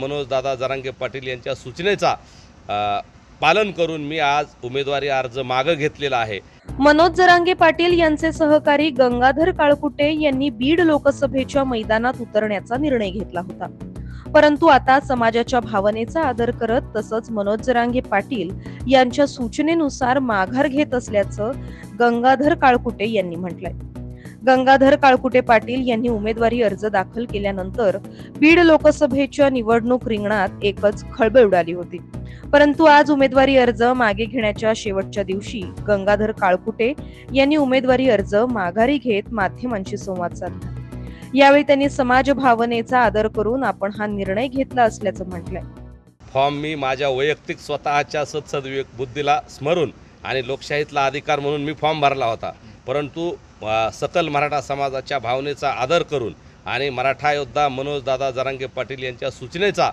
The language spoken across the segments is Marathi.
मनोजदादा जरांगे पाटील यांच्या सूचनेचा पालन करून मी आज उमेदवारी अर्ज मागं घेतलेला आहे. मनोज जरांगे पाटील यांचे सहकारी गंगाधर काळकुटे यांनी बीड लोकसभेच्या मैदानात उतरण्याचा निर्णय घेतला होता. परंतु आता समाजाच्या भावनेचा आदर करत तसंच मनोज जरांगे पाटील यांच्या सूचनेनुसार माघार घेत असल्याचं गंगाधर काळकुटे यांनी म्हटलंय. गंगाधर काळकुटे पाटील यांनी उमेदवारी अर्ज दाखल केल्यानंतर बीड लोकसभेच्या निवडणूक रिंगणात एकच खळबळ उडाली होती. परंतु आज उमेदवारी अर्ज मागे घेण्याच्या शेवटच्या दिवशी गंगाधर काळकुटे यांनी उमेदवारी अर्ज माघारी घेत माध्यमांशी संवाद साधला. यावेळी त्यांनी समाज भावनेचा आदर करून आपण हा निर्णय घेतला असल्याचं म्हटलंय. फॉर्म मी माझ्या वैयक्तिक स्वतःच्या सत्सद्विवेक बुद्धीला स्मरून आणि लोकशाहीतला अधिकार म्हणून मी फॉर्म भरला होता. परंतु सकल मराठा समाजाच्या भावनेचा आदर करून आणि मराठा योद्धा मनोजदादा जरांगे पाटील यांच्या सूचनेचा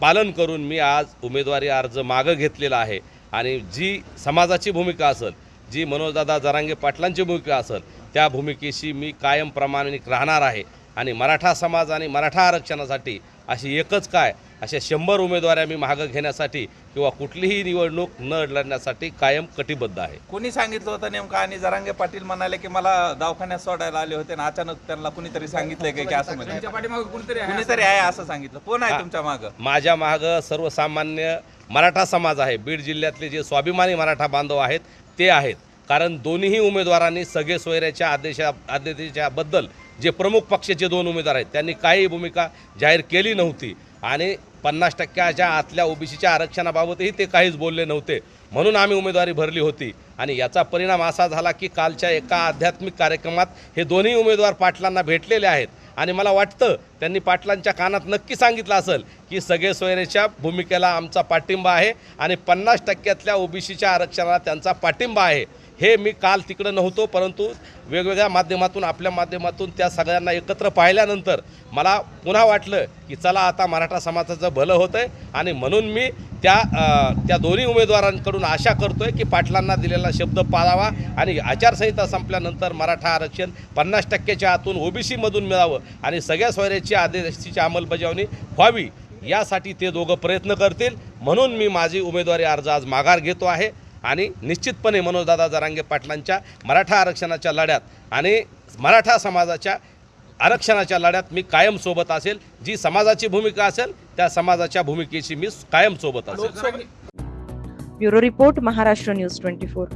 पालन करून मी आज उमेदवारी अर्ज मागं घेतलेला आहे. आणि जी समाजाची भूमिका असेल जी मनोजदादा जरांगे पाटलांची भूमिका असेल त्या भूमिकेशी मी कायम प्रामाणिक राहणार आहे. आणि मराठा समाज आणि मराठा आरक्षणासाठी अशी एकच काय? अशा शंभर उमेदवाऱ्या मी मागं घेण्यासाठी किंवा कुठलीही निवडणूक न लढण्यासाठी कायम कटिबद्ध आहे. कोणी सांगितलं होतं नेमकं? आणि जरांगे पाटील म्हणाले की मला दवाखान्यात सोडायला आले होते आणि अचानक त्यांना कुणीतरी सांगितलंय की की असं म्हणजे तुमच्या पाठीमागे कोणतरी आहे कुणीतरी आहे असं सांगितलं. कोण आहे तुमच्या मागं? माझ्या मागं सर्वसामान्य मराठा समाज आहे. बीड जिल्ह्यातले जे स्वाभिमानी मराठा बांधव आहेत ते आहेत. कारण दोन्हीही उमेदवारांनी सगळे सोयऱ्याच्या आदेशा आदेशाबद्दल जे प्रमुख पक्षाचे दोन उमेदवार आहेत त्यांनी काही भूमिका जाहीर केली नव्हती. आणि पन्नास टक्क्याच्या आतल्या ओबीसीच्या आरक्षणाबाबतही ते काहीच बोलले नव्हते. म्हणून आम्ही उमेदवारी भरली होती. आणि याचा परिणाम असा झाला की कालच्या एका आध्यात्मिक कार्यक्रमात हे दोन्ही उमेदवार पाटलांना भेटलेले आहेत. आणि मला वाटतं त्यांनी पाटलांच्या कानात नक्की सांगितलं असेल की सगळे सोयरेच्या भूमिकेला आमचा पाठिंबा आहे आणि पन्नास टक्क्यातल्या ओबीसीच्या आरक्षणाला त्यांचा पाठिंबा आहे. हे मी काल तिकडं नव्हतो परंतु वेगवेगळ्या माध्यमातून आपल्या माध्यमातून त्या सगळ्यांना एकत्र पाहिल्यानंतर मला पुन्हा वाटलं की चला आता मराठा समाजाचं भलं होतं आहे आणि म्हणून मी त्या त्या दोन्ही उमेदवारांकडून आशा करतोय की पाटलांना दिलेला शब्द पाळावा आणि आचारसंहिता संपल्यानंतर मराठा आरक्षण पन्नास टक्क्याच्या आतून ओबीसीमधून मिळावं आणि सगळ्या सोयऱ्याची आदेशाची अंमलबजावणी व्हावी यासाठी ते दोघं प्रयत्न करतील. म्हणून मी माझी उमेदवारी अर्ज आज माघार घेतो आहे आणि निश्चितपणे मनोजदादा जरांगे पाटलांच्या मराठा आरक्षणाच्या लढ्यात आणि मराठा समाजाच्या आरक्षणाच्या लढ्यात मी कायम सोबत असेल जी समाजाची भूमिका असेल त्या समाजाच्या भूमिकेची मी कायम सोबत असेल. Bureau report Maharashtra news twenty four.